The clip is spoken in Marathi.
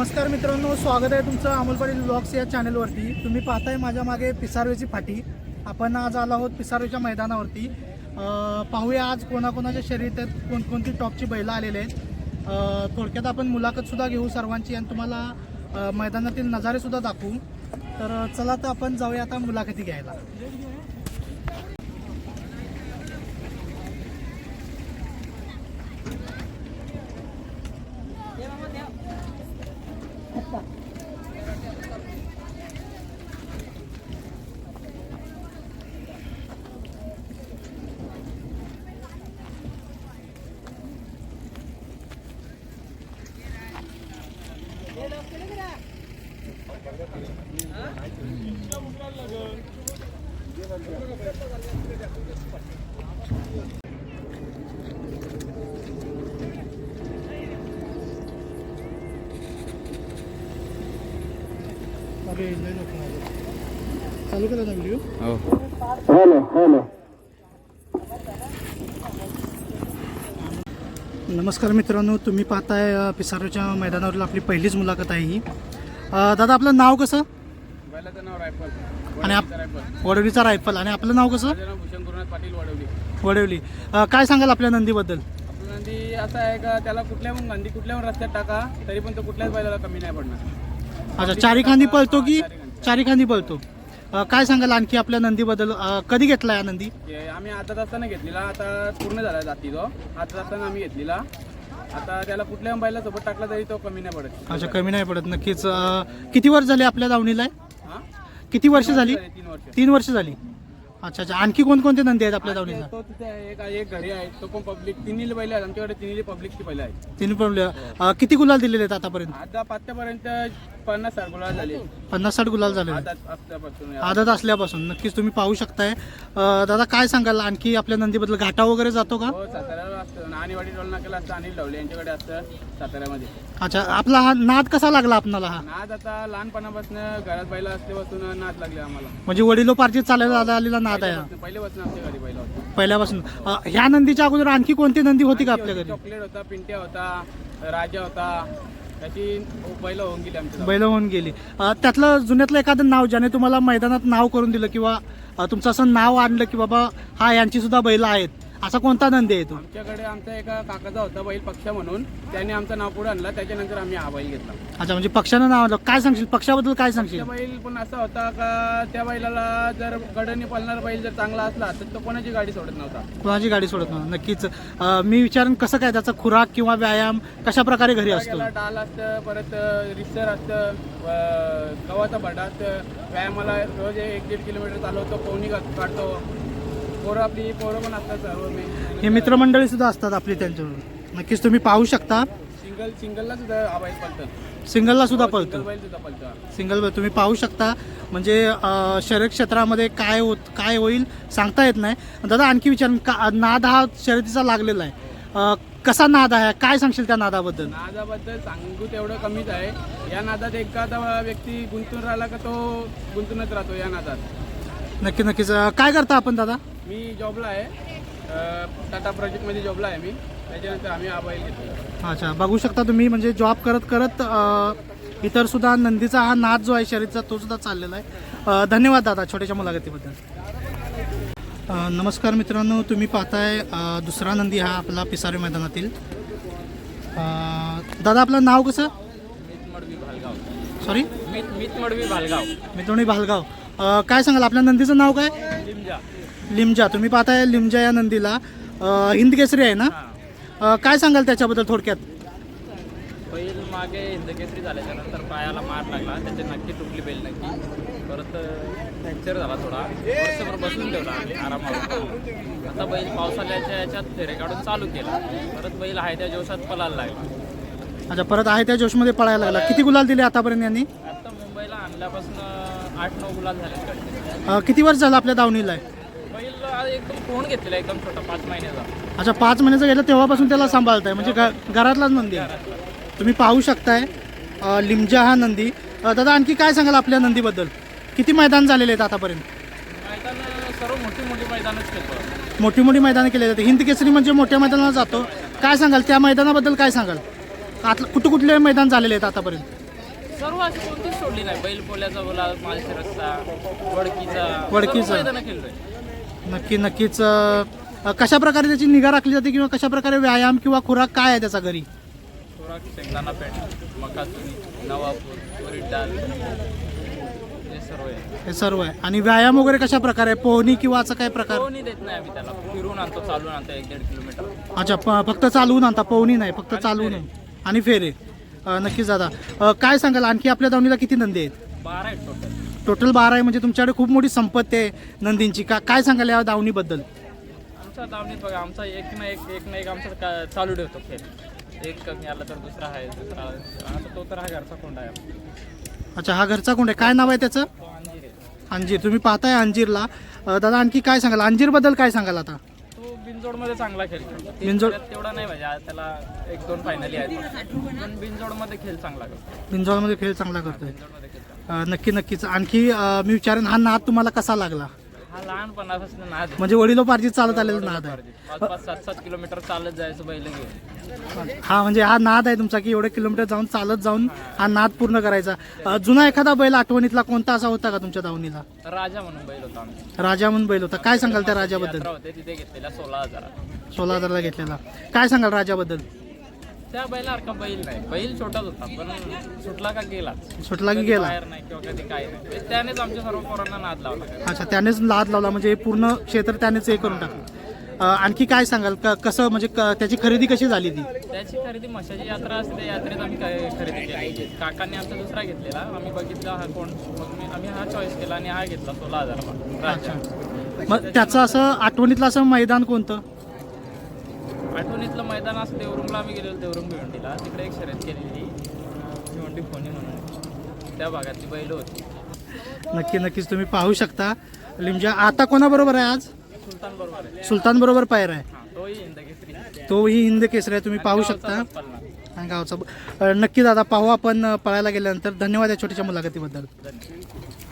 नमस्कार मित्रांनो स्वागत आहे तुमचं अमोल पाटील ब्लॉग्स या चॅनलवरती तुम्ही पाहताय माझ्या मागे पिसारवेची फाटी. आपण आज आलो आहोत पिसारवेच्या मैदानावरती. पाहूया आज कोणाकोणाच्या शर्यतीत कोणकोणती टॉपची बैलं आलेले आहेत. थोडक्यात आपण मुलाखतसुद्धा घेऊ सर्वांची आणि तुम्हाला मैदानातील नजारेसुद्धा दाखवू. तर चला तर आपण जाऊया आता मुलाखती घ्यायला. चालू केला ना व्हिडिओ हॅलो हॅलो नमस्कार मित्रांनो तुम्ही पाहताय पिसारोच्या मैदानावरील आपली पहिलीच मुलाखत आहे ही. दादा आपलं नाव कसं? नाव रायफल. आणि आप वडवलीचा रायफल. आणि आपलं नाव कसं? भूषण गुरुनाथ पाटील वडवली. वडवली. अ, काय सांगाल आपल्या नंदीबद्दल? आपलं नंदी असं आहे का त्याला कुठल्या पण नंदी कुठल्या पण रस्त्यात टाका तरी पण तो कुठल्याच बैलाला कमी नाही पडणार. अच्छा चारी खांदी पळतो की चारी खांदी. पळतो? अ, काय सांगाल आणखी आपल्या नंदीबद्दल? अ, कधी घेतला या नंदी? हे आम्ही आता असताना घेतलेला आता पूर्ण झाला जाती तो. आता असताना आम्ही घेतलेला. आता त्याला कुठल्या पण बैला सोबत टाकला तरी तो कमी नाही पडत. अच्छा कमी नाही पडत. नक्कीच अ, किती वर्ष झाले आपल्या दावणीला हा किती वर्ष झाली? तीन वर्ष. तीन वर्ष झाली. अच्छा अच्छा. आणखी कोणकोणते नंदी आहेत आपल्या दावणीला? तो तिथे एक एक घरी आहे. तो पण पब्लिक तिन्ही बैल आहेत. आमच्याकडे तिन्ही पब्लिकची बैल आहेत. पण अ, किती गुलाल दिलेले आहेत आतापर्यंत? आता पाचच्यापर्यंत पन्नास साठ गुलाब झाले. पन्नास साठ गुलाल झालेले आहेत. आता असल्यापासून आदत असल्यापासून. नक्कीच तुम्ही पाहू शकताय. अं, दादा काय सांगाल? आणखी आपल्या नंदीबद्दल घाटा वगैरे जातो का? हो असतं. नाणीवाडी टोल नाक्याला असतं अनिल ढवले यांच्याकडे असतं साताऱ्यामध्ये. अच्छा आपला हा नाद कसा लागला आपणाला हा? नाद आता लहानपणापासून घरात बैला असल्यापासून नाद लागले आम्हाला. म्हणजे वडिलोपार्जित चालायला आलेला नाद आहे हा. पहिल्यापासून आमच्या घरी बैला होता. पहिल्यापासून. अं, ह्या नंदीच्या अगोदर आणखी कोणती नंदी होती का आपल्या घरी? चॉकलेट होता पिंट्या होता राजा होता त्याची बैल होऊन गेली आमच्या बैल होऊन गेली. अं, त्यातलं जुन्यातलं एखादं नाव ज्याने तुम्हाला मैदानात नाव करून दिलं किंवा अं, तुमचं असं नाव आणलं की बाबा हा यांची सुद्धा बैल आहेत असा कोणता नंदी आहे तो? आमच्याकडे आमचा एका काकाचा होता बैल पक्ष म्हणून. त्याने आमचं नाव पुढे आणला. त्याच्यानंतर आम्ही हा बैल घेतला. अच्छा म्हणजे पक्षानं नाव आलं काय सांगशील? पक्षाबद्दल काय सांगशील? त्या बैल पण असा होता का त्या बैलाला जर गडनी पळणारा बैल जर चांगला असला तर तो कोणाची गाडी सोडत नव्हता. कोणाची गाडी सोडत नाही नक्कीच. अं, मी विचारेन कसं काय त्याचा खुराक किंवा व्यायाम कशा प्रकारे घरी असतो? त्याला डाल असतं परत रिसर असतं अं, गव्हाचा भडा असतं. व्यायामाला रोज एक दीड किलोमीटर चालवतो पोहणी काढतो. पोरं आपली पोरं पण असतात सर्व मी. हे मित्रमंडळी सुद्धा असतात आपली त्यांच्यावर. नक्कीच तुम्ही पाहू शकता. सिंगल सिंगलला सुद्धा बैल पळतं सिंगलला सुद्धा सिंगल पळतो बैल सुद्धा पळतं सिंगल तुम्ही पाहू शकता. म्हणजे अं, शर्यत क्षेत्रामध्ये काय होत काय होईल सांगता येत नाही. दादा आणखी विचार का नाद हा शर्यतीचा लागलेला आहे. अं, कसा नाद आहे? काय सांगशील त्या नादाबद्दल? नादाबद्दल सांगू तेवढं कमीच आहे. या नादात एखादा व्यक्ती गुंतून राहिला का तो गुंतूनच राहतो या नादात. नक्की नक्कीच. अं, काय करता आपण दादा? मी जॉबला आहे. टाटा प्रोजेक्टमध्ये जॉबला आहे मी. त्याच्यानंतर आम्ही हा बैल घेतला. अच्छा बघू शकता तुम्ही म्हणजे जॉब करत करत अ, इतर सुद्धा नंदीचा हा नाद जो आहे शर्यतीचा तो सुद्धा चाललेला आहे. अ, धन्यवाद दादा छोट्याशा मुलाखतीबद्दल. अ, नमस्कार मित्रांनो तुम्ही पाहताय अ, दुसरा नंदी हा आपला पिसारे मैदानातील. अ, दादा आपलं नाव कसं? मडवी भालगाव. सॉरी मीत मीत मडवी भालगाव. मित्रोणी भालगाव. अ, काय सांगाल आपल्या नंदीचं नाव काय? लिमजा. लिमजा तुम्ही पाहताय लिमजा या नंदीला. अ, हिंद केसरी आहे ना? अ, काय सांगाल त्याच्याबद्दल थोडक्यात? बैल मागे हिंदकेसरी झाल्याच्यानंतर पायाला मार लागला. त्याची नक्की तुटली बैल नक्की. परत फ्रॅक्चर झाला थोडा. वर्षभर बसून ठेवला आरामावर. आता बैल पावसाळ्याच्या याच्यात फेरे काढून चालू केला. परत बैल आहे त्या जोशात पळायला लागला. अच्छा परत आहे त्या जोशमध्ये पळायला लागला. किती गुलाल दिले आतापर्यंत यांनी? आता मुंबईला आणल्यापासून आठ नऊ गुलाब झाले. अ, किती वर्ष झालं आपल्या दावणीला आहे? बैल आज एकदम कोण घेतलेला एकदम छोटा पाच महिन्याचा. अच्छा पाच महिन्याचं गेलं तेव्हापासून त्याला सांभाळताय. म्हणजे घ- घरातलाच नंदी. आहे तुम्ही पाहू शकताय अ, लिमजा हा नंदी. अ, दादा आणखी काय सांगाल आपल्या नंदीबद्दल? किती मैदान झालेले आहेत आतापर्यंत? मैदान सर्व मोठी मोठी मैदानच खेळतो मोठी मोठी मैदानं केली जाते हिंद केसरी म्हणजे मोठ्या मैदानाला जातो. काय सांगाल? त्या मैदानाबद्दल काय सांगाल? आत कुठे कुठले मैदान झालेले आहेत आतापर्यंत? सर्व अशी कोणतीच सोडली नाही. बैल पोल्याचा बोला वडकीचा वडकीचा. सर्व मैदानं खेळलोय. नक्की नक्कीच अ, कशा प्रकारे त्याची निगा राखली जाते किंवा कशा प्रकारे व्यायाम किंवा खुराक काय आहे त्याचा घरी? खुराक शेंगदाणा पेंट मकाचुरी नवापूर उडीद डाळ हे सर्व आहे. हे सर्व आहे. आणि व्यायाम वगैरे कशा प्रकारे पोहणी किंवा असं काय प्रकार? कोणी देत नाही आम्ही त्याला. फिरून आणतो चालून आणतो एक दीड किलोमीटर. अच्छा प- फक्त चालवून आणता पोहणी नाही फक्त चालवून. आणि फेरे. अ, नक्कीच दादा. अ, काय सांगाल? आणखी आपल्या दावणीला किती नंदी आहेत? बारा आहेत टोटल टोटल बारा आहे म्हणजे तुमच्याकडे खूप मोठी संपत्ती आहे नंदींची. का काय सांगाल या दावणीबद्दल? आमच्या दावणीत बघा आमचा एक ना एक एक ना एक आमचा का- चालू ठेवतो खेळ. एक कमी आला तर दुसरा आहे दुसरा आता तो तर हा घरचा कोंड आहे. अच्छा हा घरचा कोण आहे. काय नाव आहे त्याचं? तो अंजीर आहे. अंजीर. तुम्ही पाहताय अंजीरला. अ, दादा आणखी काय सांगाल? अंजीरबद्दल काय सांगाल आता? तो बिनजोडमध्ये चांगला खेळतो. बिनजोड- तेवढा नाही आज त्याला एक दोन फायनली आहेत. पण बिनजोडमध्ये खेळ चांगला करतो. बिंजोळमध्ये खेळ चांगला करतोय. बिनजोडमध्ये खेळ चांगला अ, नक्की नक्कीच. आणखी अ, मी विचारेन हा नाद तुम्हाला कसा लागला? हा लहानपणापासून नाद आहे. म्हणजे वडिलोपार्जित चालत आलेला नाद आहे. पाच पाच सात सात किलोमीटर चालत जायचं बैल घेऊन. हा म्हणजे हा नाद आहे तुमचा की एवढे किलोमीटर जाऊन चालत जाऊन हा नाद पूर्ण करायचा. अ, जुना एखादा बैल आठवणीतला कोणता असा होता का तुमच्या दावणीला? राजा म्हणून बैल होता आमचा. राजा म्हणून बैल होता. काय सांगाल त्या राजाबद्दल? यात्रा होते तिथे घेतलेल्या सोळा हजार सोळा हजारला घेतलेला. काय सांगाल राजाबद्दल? त्या बैलासारखा बैल नाही. बैल छोटाच होता पण सुटला का गेला सुटला की गेला. बाहेर नाही किंवा कधी काय नाही. ते- त्यानेच आमच्या सर्व पोरांना नाद लावला. अच्छा त्यानेच लाद लावला म्हणजे पूर्ण क्षेत्र त्यानेच हे करून टाकलं. अ, आणखी काय सांगाल? क- कसं म्हणजे क- त्याची खरेदी कशी झाली ती? त्याची खरेदी मशाची यात्रा असते त्या यात्रेत आम्ही काय खरेदी केली? काकांनी आमचा दुसरा घेतलेला. आम्ही बघितला हा कोण मग मी आम्ही हा चॉईस केला आणि हा घेतला सोळा हजारला राजा मग त्याचं असं आठवणीतलं असं मैदान कोणतं? आठवणीतलं मैदान असं देवरुंगला आम्ही गेलेलो देवरुंग भिवंडीला. तिकडे एक शर्यत केलेली भिवंडी फोनी म्हणून. त्या भागातली बैल होती. नक्की नक्कीच तुम्ही पाहू शकता. लिमजा आता कोणाबरोबर आहे आज? सुलतान बरोबर आहे. सुलतान बरोबर पायर आहे. हा तोही हिंदकेसरी तोही हिंद केसरी आहे तुम्ही पाहू शकता. आणि गावचा अ, नक्की दादा पाहू आपण अ, पळायला गेल्यानंतर. धन्यवाद या छोट्याशा मुलाखतीबद्दल. धन्यवाद.